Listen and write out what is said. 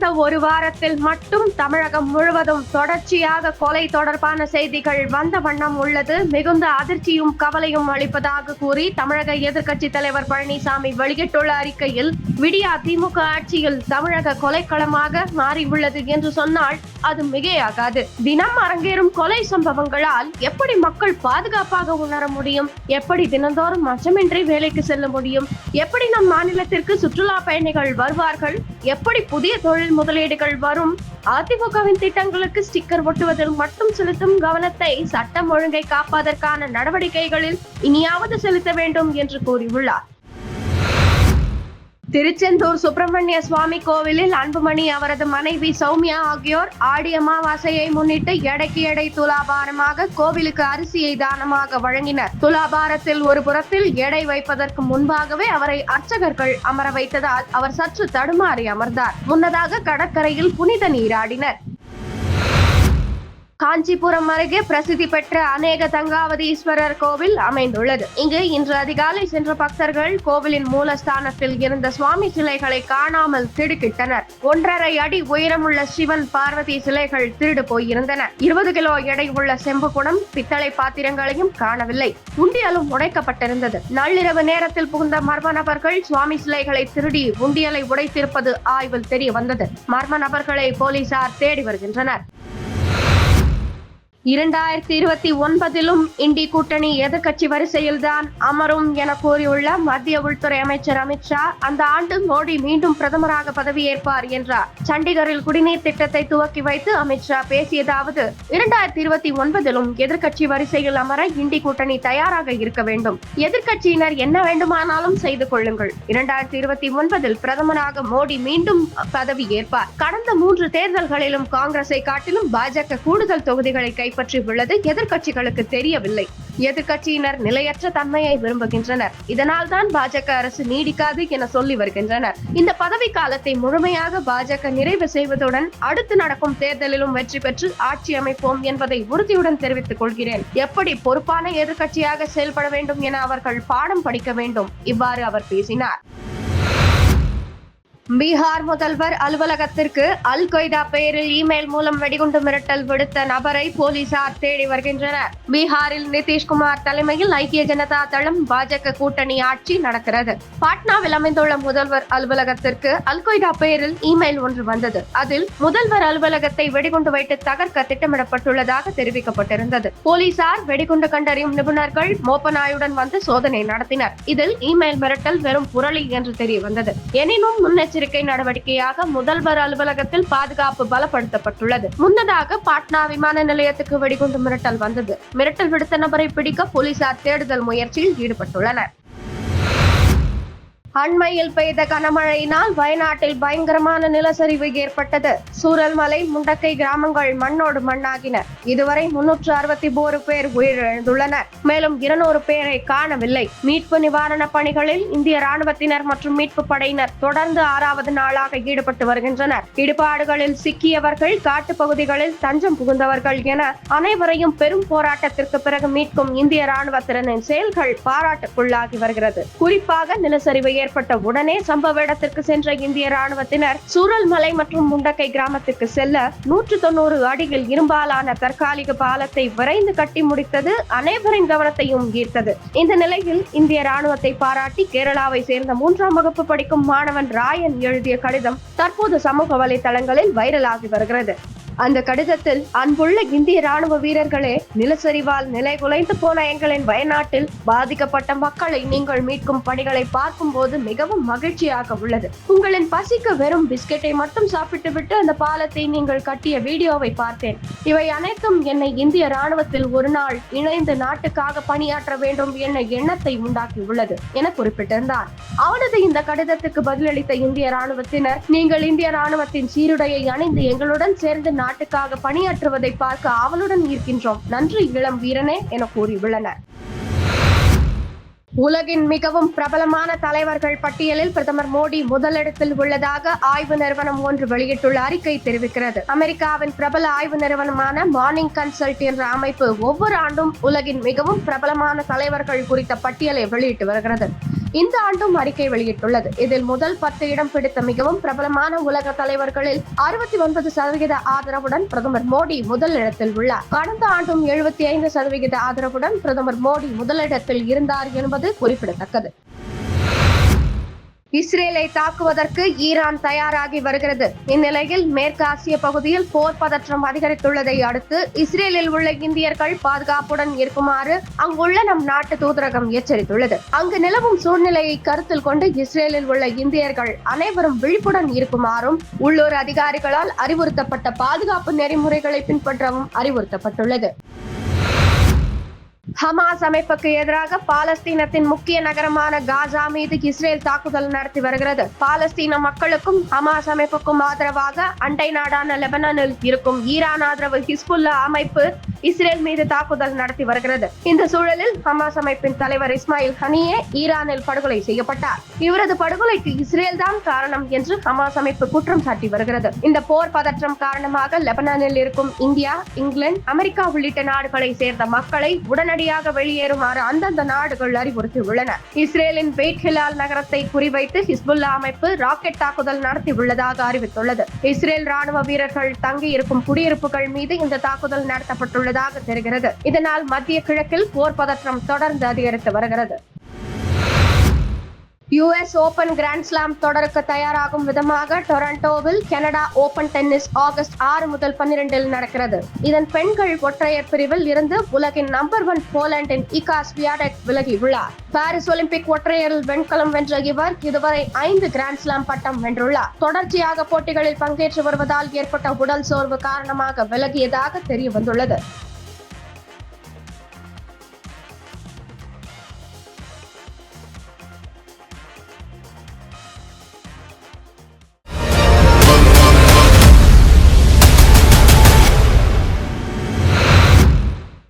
கடந்த ஒரு வாரத்தில் மட்டும் தமிழகம் முழுவதும் தொடர்ச்சியாக கொலை தொடர்பான செய்திகள் வந்த வண்ணம் உள்ளது. மிகுந்த அதிர்ச்சியும் கவலையும் அளிப்பதாக கூறி தமிழக எதிர்க்கட்சி தலைவர் பழனிசாமி வெளியிட்டுள்ள அறிக்கையில் விடியா திமுக ஆட்சியில் தமிழக கொலைக்களமாக மாறியுள்ளது என்று சொன்னால் அது மிகையாகாது. தினம் அரங்கேறும் கொலை சம்பவங்களால் எப்படி மக்கள் பாதுகாப்பாக உணர முடியும்? எப்படி தினந்தோறும் அச்சமின்றி வேலைக்கு செல்ல முடியும்? எப்படி நம் மாநிலத்திற்கு சுற்றுலா பயணிகள் வருவார்கள்? எப்படி புதிய தொழில் முதலீடுகள் வரும்? அதிமுகவின் திட்டங்களுக்கு ஸ்டிக்கர் ஒட்டுவதில் மட்டும் செலுத்தும் கவனத்தை சட்டம் ஒழுங்கை காப்பதற்கான நடவடிக்கைகளில் இனியாவது செலுத்த வேண்டும் என்று கூறியுள்ளார். திருச்செந்தூர் சுப்பிரமணிய சுவாமி கோவிலில் அன்புமணி அவரது மனைவி சௌமியா ஆகியோர் ஆடி அமாவாசையை முன்னிட்டு எடைக்கு எடை துலாபாரமாக கோவிலுக்கு அரிசியை தானமாக வழங்கினர். துலாபாரத்தில் ஒரு புறத்தில் எடை வைப்பதற்கு முன்பாகவே அவரை அர்ச்சகர்கள் அமர வைத்ததால் அவர் சற்று தடுமாறி அமர்ந்தார். முன்னதாக கடற்கரையில் புனித நீராடினர். காஞ்சிபுரம் அருகே பிரசித்தி பெற்ற அநேக தங்காவதீஸ்வரர் கோவில் அமைந்துள்ளது. இங்கு இன்று அதிகாலை சென்ற பக்தர்கள் கோவிலின் மூலஸ்தானத்தில் இருந்த சுவாமி சிலைகளை காணாமல் திடுக்கிட்டனர். ஒன்றரை அடி உயரமுள்ள சிவன் பார்வதி சிலைகள் திருடு போயிருந்தன. இருபது கிலோ எடை உள்ள செம்பு குடம் பித்தளை பாத்திரங்களையும் காணவில்லை. உண்டியலும் உடைக்கப்பட்டிருந்தது. நள்ளிரவு நேரத்தில் புகுந்த மர்ம நபர்கள் சுவாமி சிலைகளை திருடி உண்டியலை உடைத்திருப்பது ஆய்வில் தெரிய வந்தது மர்ம நபர்களை போலீசார் தேடி வருகின்றனர். இரண்டாயிரத்தி இருபத்தி ஒன்பதிலும் இண்டி கூட்டணி எதிர்க்கட்சி வரிசையில்தான் அமரும் என கூறியுள்ள மத்திய உள்துறை அமைச்சர் அமித்ஷா அந்த ஆண்டு மோடி மீண்டும் பிரதமராக பதவியேற்பார் என்றார். சண்டிகரில் குடிநீர் திட்டத்தை துவக்கி வைத்து அமித்ஷா பேசியதாவது இரண்டாயிரத்தி இருபத்தி ஒன்பதிலும் எதிர்க்கட்சி வரிசையில் அமர இண்டி கூட்டணி தயாராக இருக்க வேண்டும். எதிர்க்கட்சியினர் என்ன வேண்டுமானாலும் செய்து கொள்ளுங்கள். இரண்டாயிரத்தி இருபத்தி ஒன்பதில் பிரதமராக மோடி மீண்டும் பதவி ஏற்பார் கடந்த மூன்று தேர்தல்களிலும் காங்கிரஸை காட்டிலும் பாஜக கூடுதல் தொகுதிகளை கை கைப்பற்றியுள்ளது. எதிர்கட்சிகளுக்கு தெரியவில்லை. எதிர்கட்சியினர் நிலையற்ற தன்மையை விரும்புகின்றனர். இதனால் தான் பாஜக அரசு நீடிக்காது என சொல்லி வருகின்றனர். இந்த பதவி காலத்தை முழுமையாக பாஜக நிறைவு செய்வதுடன் அடுத்து நடக்கும் தேர்தலிலும் வெற்றி பெற்று ஆட்சி அமைப்போம் என்பதை உறுதியுடன் தெரிவித்துக் கொள்கிறேன். எப்படி பொறுப்பான எதிர்கட்சியாக செயல்பட வேண்டும் என அவர்கள் பாடம் படிக்க வேண்டும். இவ்வாறு அவர் பேசினார். பீகார் முதல்வர் அலுவலகத்திற்கு அல் கொய்தா பெயரில் இமெயில் மூலம் வெடிகுண்டு மிரட்டல் விடுத்த நபரை போலீசார் தேடி வருகின்றனர். பீகாரில் நிதிஷ்குமார் தலைமையில் ஐக்கிய ஜனதா தளம் பாஜக கூட்டணி ஆட்சி நடக்கிறது. பாட்னாவில் அமைந்துள்ள முதல்வர் அலுவலகத்திற்கு அல் கொய்தா பெயரில் இமெயில் ஒன்று வந்தது. அதில் முதல்வர் அலுவலகத்தை வெடிகுண்டு வைத்து தகர்க்க திட்டமிடப்பட்டுள்ளதாக தெரிவிக்கப்பட்டிருந்தது. போலீசார் வெடிகுண்டு கண்டறியும் நிபுணர்கள் மோப்பநாயுடன் வந்து சோதனை நடத்தினர். இதில் இமெயில் மிரட்டல் வெறும் புரளி என்று தெரிய வந்தது எனினும் முன்னெச்சரிக்கை முன்னெச்சரிக்கை நடவடிக்கையாக முதல்வர் அலுவலகத்தில் பாதுகாப்பு பலப்படுத்தப்பட்டுள்ளது. முன்னதாக பாட்னா விமான நிலையத்துக்கு வெடிகுண்டு மிரட்டல் வந்தது. மிரட்டல் விடுத்த நபரை பிடிக்க போலீசார் தேடுதல் முயற்சியில் ஈடுபட்டுள்ளனர். அண்மையில் பெய்த கனமழையினால் வயநாட்டில் பயங்கரமான நிலச்சரிவு ஏற்பட்டது. சூரல்மலை முண்டக்கை கிராமங்கள் மண்ணோடு மண்ணாகின. இதுவரை முன்னூற்று அறுபத்தி ஓரு பேர் உயிரிழந்துள்ளனர். மேலும் இருநூறு பேரை காணவில்லை. மீட்பு நிவாரண பணிகளில் இந்திய ராணுவத்தினர் மற்றும் மீட்பு படையினர் தொடர்ந்து ஆறாவது நாளாக ஈடுபட்டு வருகின்றனர். இடுபாடுகளில் சிக்கியவர்கள் காட்டுப் பகுதிகளில் தஞ்சம் புகுந்தவர்கள் என அனைவரையும் பெரும் போராட்டத்திற்கு பிறகு மீட்கும் இந்திய ராணுவத்தினரின் செயல்கள் பாராட்டுக்குள்ளாகி வருகிறது. குறிப்பாக நிலச்சரிவை ஏற்பட்ட உடனே சம்பவ இடத்திற்கு சென்ற இந்திய ராணுவத்தினர் சூரல்மலை மற்றும் முண்டக்கை கிராமத்திற்கு செல்ல நூற்று தொண்ணூறு அடியில் இரும்பாலான தற்காலிக பாலத்தை விரைந்து கட்டி முடித்தது அனைவரின் கவனத்தையும் ஈர்த்தது. இந்த நிலையில் இந்திய ராணுவத்தை பாராட்டி கேரளாவை சேர்ந்த மூன்றாம் வகுப்பு படிக்கும் மாணவன் ராயன் எழுதிய கடிதம் தற்போது சமூக வலைதளங்களில் வைரலாகி வருகிறது. அந்த கடிதத்தில் அன்புள்ள இந்திய ராணுவ வீரர்களே நிலச்சரிவால் நிலை குலைந்து போன எங்களின் வயநாட்டில் பாதிக்கப்பட்ட மக்களை நீங்கள் மீட்கும் பணிகளை பார்க்கும்போது மிகவும் மகிழ்ச்சியாக உள்ளது. உங்களின் பசிக்கு வெறும் பிஸ்கெட்டை மட்டும் சாப்பிட்டுவிட்டு அந்த பாலத்தை நீங்கள் கட்டிய வீடியோவை பார்த்தேன். இவை அனைத்தும் என்னை இந்திய ராணுவத்தில் ஒரு நாள் இணைந்து நாட்டுக்காக பணியாற்ற வேண்டும் என்ற எண்ணத்தை உண்டாக்கியுள்ளது என குறிப்பிட்டிருந்தார். அவனது இந்த கடிதத்துக்கு பதிலளித்த இந்திய ராணுவத்தினர் நீங்கள் இந்திய ராணுவத்தின் சீருடையை அணிந்து எங்களுடன் சேர்ந்து நாட்டுக்காக பணியாற்றுவதை பார்க்க ஆவலுடன் இருக்கின்றோம். நன்றி இளம் வீரனே என கூறியுள்ளனர். உலகின் மிகவும் பிரபலமான தலைவர்கள் பட்டியலில் பிரதமர் மோடி முதலிடத்தில் உள்ளதாக ஆய்வு நிறுவனம் ஒன்று வெளியிட்டுள்ள அறிக்கை தெரிவிக்கிறது. அமெரிக்காவின் பிரபல ஆய்வு நிறுவனமான மார்னிங் கன்சல்ட் என்ற அமைப்பு ஒவ்வொரு ஆண்டும் உலகின் மிகவும் பிரபலமான தலைவர்கள் குறித்த பட்டியலை வெளியிட்டு வருகிறது. இந்த ஆண்டும் அறிக்கை வெளியிட்டுள்ளது. இதில் முதல் பத்து இடம் பிடித்த மிகவும் பிரபலமான உலக தலைவர்களில் அறுபத்தி ஒன்பது சதவிகித ஆதரவுடன் பிரதமர் மோடி முதல் இடத்தில் உள்ளார். கடந்த ஆண்டும் எழுபத்தி ஐந்து சதவிகித ஆதரவுடன் பிரதமர் மோடி முதலிடத்தில் இருந்தார் என்பது குறிப்பிடத்தக்கது. இஸ்ரேலை தாக்குவதற்கு ஈரான் தயாராகி வருகிறது. இந்நிலையில் மேற்கு ஆசிய பகுதியில் போர் பதற்றம் அதிகரித்துள்ளதை அடுத்து இஸ்ரேலில் உள்ள இந்தியர்கள் பாதுகாப்புடன் இருக்குமாறு அங்குள்ள நம் நாட்டு தூதரகம் எச்சரித்துள்ளது. அங்கு நிலவும் சூழ்நிலையை கருத்தில் கொண்டு இஸ்ரேலில் உள்ள இந்தியர்கள் அனைவரும் விழிப்புடன் இருக்குமாறும் உள்ளூர் அதிகாரிகளால் அறிவுறுத்தப்பட்ட பாதுகாப்பு நெறிமுறைகளை பின்பற்றவும் அறிவுறுத்தப்பட்டுள்ளது. ஹமாஸ் அமைப்புக்கு எதிராக பாலஸ்தீனத்தின் முக்கிய நகரமான காசா மீது இஸ்ரேல் தாக்குதல் நடத்தி வருகிறது. பாலஸ்தீன மக்களுக்கும் ஹமாஸ் அமைப்புக்கும் ஆதரவாக அண்டை நாடான லெபனானில் இருக்கும் ஈரான் ஆதரவு ஹிஸ்புல்லா அமைப்பு இஸ்ரேல் மீது தாக்குதல் நடத்தி வருகிறது. இந்த சூழலில் ஹமாஸ் அமைப்பின் தலைவர் இஸ்மாயில் ஹனியே ஈரானில் படுகொலை செய்யப்பட்டார். இவரது படுகொலைக்கு இஸ்ரேல் தான் காரணம் என்று ஹமாஸ் அமைப்பு குற்றம் சாட்டி வருகிறது. இந்த போர் பதற்றம் காரணமாக லெபனானில் இருக்கும் இந்தியா இங்கிலாந்து அமெரிக்கா உள்ளிட்ட நாடுகளை சேர்ந்த மக்களை உடனடியாக வெளியேறுமாறு அந்தந்த நாடுகள் அறிவுறுத்தியுள்ளன. இஸ்ரேலின் பெய்ட்ஹிலால் நகரத்தை குறிவைத்து ஹிஸ்புல்லா அமைப்பு ராக்கெட் தாக்குதல் நடத்தியுள்ளதாக அறிவித்துள்ளது. இஸ்ரேல் ராணுவ வீரர்கள் தங்கியிருக்கும் குடியிருப்புகள் மீது இந்த தாக்குதல் உள்ளதாக தெரிகிறது. இதனால் மத்திய கிழக்கில் போர் பதற்றம் தொடர்ந்து அதிகரித்து வருகிறது. யுஎஸ் ஓபன் கிராண்ட் ஸ்லாம் தொடருக்கு தயாராகும் விதமாக டொரண்டோவில் கனடா ஓபன் டென்னிஸ் ஆகஸ்ட் ஆறு முதல் பன்னிரெண்டில் நடக்கிறது. இதன் பெண்கள் ஒற்றையர் பிரிவில் இருந்து உலகின் நம்பர் ஒன் போலண்டின் இகா ஸ்வியாடெக் விலகி உள்ளார். பாரிஸ் ஒலிம்பிக் ஒற்றையரில் வெண்கலம் வென்ற இவர் இதுவரை ஐந்து கிராண்ட் ஸ்லாம் பட்டம் வென்றுள்ளார். தொடர்ச்சியாக போட்டிகளில் பங்கேற்று வருவதால் ஏற்பட்ட உடல் சோர்வு காரணமாக விலகியதாக தெரிய வந்துள்ளது